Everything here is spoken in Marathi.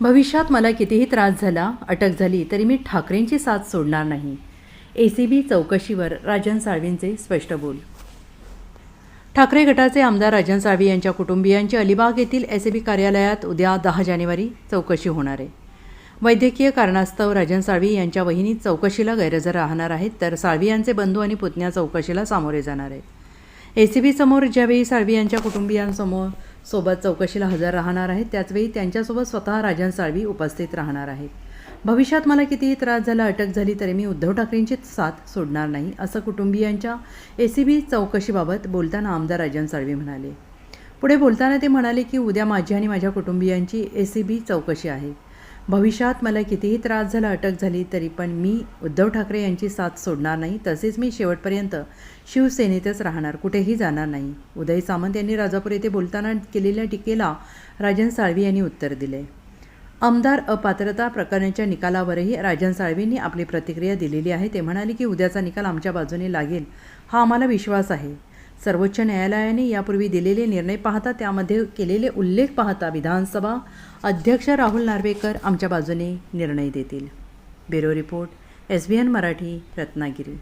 भविष्यात मला कितीही त्रास झाला अटक झाली तरी मी ठाकरेंची साथ सोडणार नाही. ए सी बी चौकशीवर राजन साळवींचे स्पष्ट बोल. ठाकरे गटाचे आमदार राजन साळवी यांच्या कुटुंबियांची अलिबाग येथील एस बी कार्यालयात उद्या दहा जानेवारी चौकशी होणार आहे. वैद्यकीय कारणास्तव राजन साळवी यांच्या वहिनी चौकशीला गैरहजर राहणार आहेत तर साळवी यांचे बंधू आणि पुतण्या चौकशीला सामोरे जाणार आहेत. ए सी बी समोर ज्यावेळी साळवी यांच्या कुटुंबियांसमोर सोबत चौकशीला हजर राहणार आहेत त्याचवेळी त्यांच्यासोबत स्वतः राजन साळवी उपस्थित राहणार आहेत. भविष्यात मला कितीही त्रास झाला अटक झाली तरी मी उद्धव ठाकरेंची साथ सोडणार नाही असं कुटुंबियांच्या ए सी बी चौकशीबाबत बोलताना आमदार राजन साळवी म्हणाले. पुढे बोलताना ते म्हणाले की उद्या माझी आणि माझ्या कुटुंबियांची ए सी बी चौकशी आहे. भविष्यात मला कितीही त्रास झाला अटक झाली तरी पण मी उद्धव ठाकरे यांची साथ सोडणार नाही. तसेच मी शेवटपर्यंत शिवसेनेतच राहणार कुठेही जाणार नाही. उदय सामंत यांनी राजापूर येथे बोलताना केलेल्या टीकेला राजन साळवी यांनी उत्तर दिले. आमदार अपात्रता प्रकरणाच्या निकालावरही राजन साळवींनी आपली प्रतिक्रिया दिलेली आहे. ते म्हणाले की उद्याचा निकाल आमच्या बाजूने लागेल हा आम्हाला विश्वास आहे. सर्वोच्च न्यायालयाने यापूर्वी दिलेले निर्णय पाहता त्यामध्ये केलेले उल्लेख पाहता विधानसभा अध्यक्ष राहुल नार्वेकर आमच्या बाजूने निर्णय देतील. Bureau report S B N Marathi Ratnagiri.